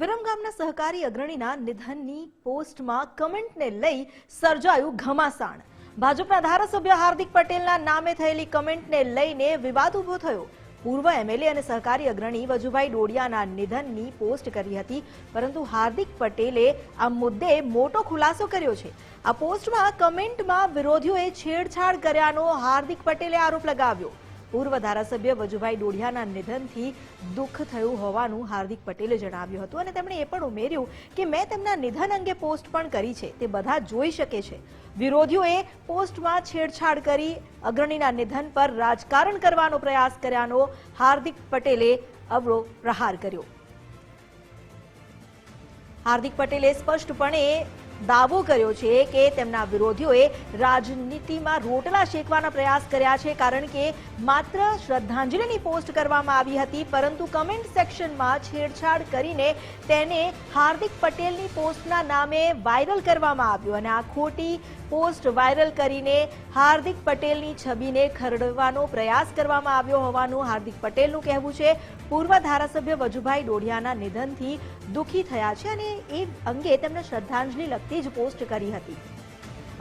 વિરમગામના સહકારી અગ્રણીના નિધનની પોસ્ટમાં કમેન્ટને લઈ સર્જાયું ઘમાસાણ. ભાજપના ધારાસભ્ય હાર્દિક પટેલના નામે થયેલી કમેન્ટને લઈને વિવાદ ઊભો થયો. પૂર્વ એમએલએ અને સહકારી અગ્રણી વજુભાઈ ડોડિયાના નિધનની પોસ્ટ કરી હતી, પરંતુ હાર્દિક પટેલે આ મુદ્દે મોટો ખુલાસો કર્યો છે. આ પોસ્ટમાં કમેન્ટમાં વિરોધીઓએ છેડછાડ કર્યાનો હાર્દિક પટેલે આરોપ લગાવ્યો. પૂર્વ ધારાસભ્ય વજુભાઈ ડોડિયાના નિધનથી દુઃખ થયું હોવાનું હાર્દિક પટેલે જણાવ્યું હતું અને તેમણે એ પણ ઉમેર્યું કે મેં તેમના નિધન અંગે પોસ્ટ પણ કરી છે. તે બધા જોઈ શકે છે. વિરોધીઓએ પોસ્ટમાં છેડછાડ કરી અગ્રણીના નિધન પર રાજકારણ કરવાનો પ્રયાસ કર્યાનો હાર્દિક પટેલે અવળો પ્રહાર કર્યો. હાર્દિક પટેલે સ્પષ્ટપણે દાવો કર્યો છે કે તેમના વિરોધીઓએ રાજનીતિમાં રોટલા શેકવાના પ્રયાસ કર્યા છે, કારણ કે માત્ર શ્રદ્ધાંજલિની પોસ્ટ કરવામાં આવી હતી, પરંતુ કમેન્ટ સેક્શનમાં છેડછાડ કરીને તેને હાર્દિક પટેલની પોસ્ટના નામે વાયરલ કરવામાં આવ્યું અને આ ખોટી પોસ્ટ વાયરલ કરીને હાર્દિક પટેલની છબીને ખરડવાનો પ્રયાસ કરવામાં આવ્યો હોવાનું હાર્દિક પટેલનું કહેવું છે. પૂર્વ ધારાસભ્ય વજુભાઈ ડોઢિયાના નિધનથી દુઃખી થયા છે અને એ અંગે તેમને શ્રદ્ધાંજલિ લગતી જ પોસ્ટ કરી હતી.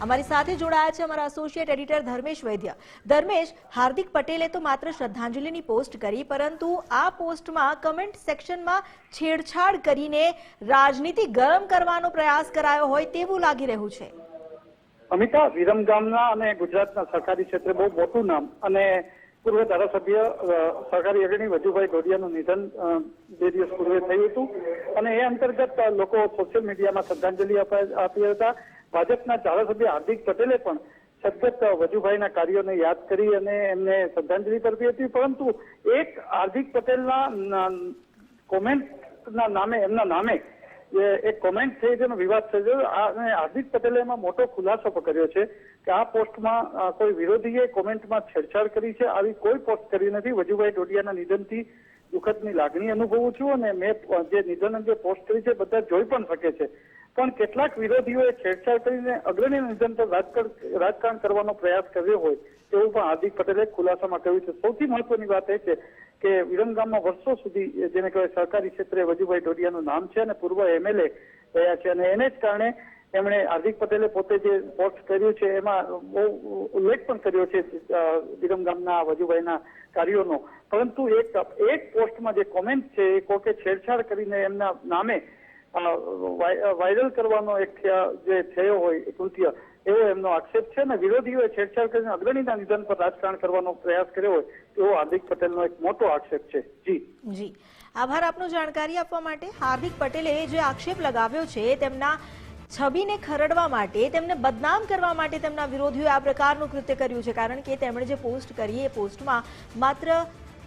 અમારી સાથે જોડાયા છે અમારા એસોસિએટ એડિટર ધર્મેશ વૈદ્ય. ધર્મેશ, હાર્દિક પટેલે તો માત્ર શ્રદ્ધાંજલિની પોસ્ટ કરી, પરંતુ આ પોસ્ટમાં કમેન્ટ સેક્શનમાં છેડછાડ કરીને રાજનીતિ ગરમ કરવાનો પ્રયાસ કરાયો હોય તેવું લાગી રહ્યું છે. અમિતા, વિરમગામના અને ગુજરાતના સરકારી ક્ષેત્રે બહુ મોટું નામ અને પૂર્વ ધારાસભ્ય સહકારી અગ્રણી વજુભાઈ ગોડિયાનું નિધન બે દિવસ પૂર્વે થયું હતું. અને એ અંતર્ગત લોકો સોશિયલ મીડિયામાં શ્રદ્ધાંજલિ આપા- આપી હતા. ભાજપના ધારાસભ્ય હાર્દિક પટેલે પણ સદગત વજુભાઈના કાર્યોને યાદ કરી અને એમને શ્રદ્ધાંજલિ કરવી હતી. પરંતુ એક હાર્દિક પટેલના કોમેન્ટના નામે, એમના નામે એક કોમેન્ટ થઈ જેનો વિવાદ થયો અને હાર્દિક પટેલે એમાં મોટો ખુલાસો કર્યો છે કે આ પોસ્ટમાં કોઈ વિરોધીએ કોમેન્ટમાં છેડછાડ કરી છે. આવી કોઈ પોસ્ટ કરી નથી. વજુભાઈ ડોડિયાના નિધનથી દુઃખદની લાગણી અનુભવું છું અને મેં જે નિધન અંગે પોસ્ટ કરી છે, બધા જોઈ પણ શકે છે. પણ કેટલાક વિરોધીઓએ છેડછાડ કરીને અગ્રણી નિધન પર રાજકારણ કરવાનો પ્રયાસ કર્યો હોય તેવું પણ હાર્દિક પટેલે ખુલાસામાં કહ્યું છે. સૌથી મહત્વની વાત એ છે કે વિરમગામમાં વર્ષો સુધી જેને કહેવાય સહકારી ક્ષેત્રે વજુભાઈ ઢોડિયાનું નામ છે અને પૂર્વ એમએલએ રહ્યા છે અને એને જ કારણે એમણે હાર્દિક પટેલે પોતે જે પોસ્ટ કર્યું છે એમાં બહુ ઉલ્લેખ પણ કર્યો છે વિરમગામના વજુભાઈના કાર્યોનો. પરંતુ એક એક પોસ્ટમાં જે કોમેન્ટ છે એ કોકે છેડછાડ કરીને એમના નામે વાયરલ કરવાનો એક જે થયો હોય, એ કૃત્ય, એવો એમનો આક્ષેપ છે અને વિરોધીઓએ છેડછાડ કરીને અગ્રણીના નિધન પર રાજકારણ કરવાનો પ્રયાસ કર્યો હોય એવો હાર્દિક પટેલનો એક મોટો આક્ષેપ છે. જી. જી. આભાર આપનો જાણકારી આપવા માટે. હાર્દિક પટેલે જે આક્ષેપ લગાવ્યો છે તેમના છબીને ખરડવા માટે, તેમને બદનામ કરવા માટે તેમના વિરોધીઓએ આ પ્રકારનું કૃત્ય કર્યું છે. કારણ કે તેમણે જે પોસ્ટ કરી, એ પોસ્ટમાં માત્ર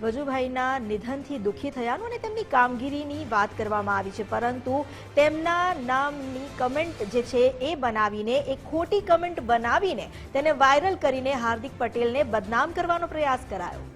વજુભાઈના નિધનથી દુઃખી થયાનું અને તેમની કામગીરીની વાત કરવામાં આવી છે. પરંતુ તેમના નામની કમેન્ટ જે છે એ બનાવીને એ ખોટી કમેન્ટ બનાવીને તેને વાયરલ કરીને હાર્દિક પટેલને બદનામ કરવાનો પ્રયાસ કરાયો.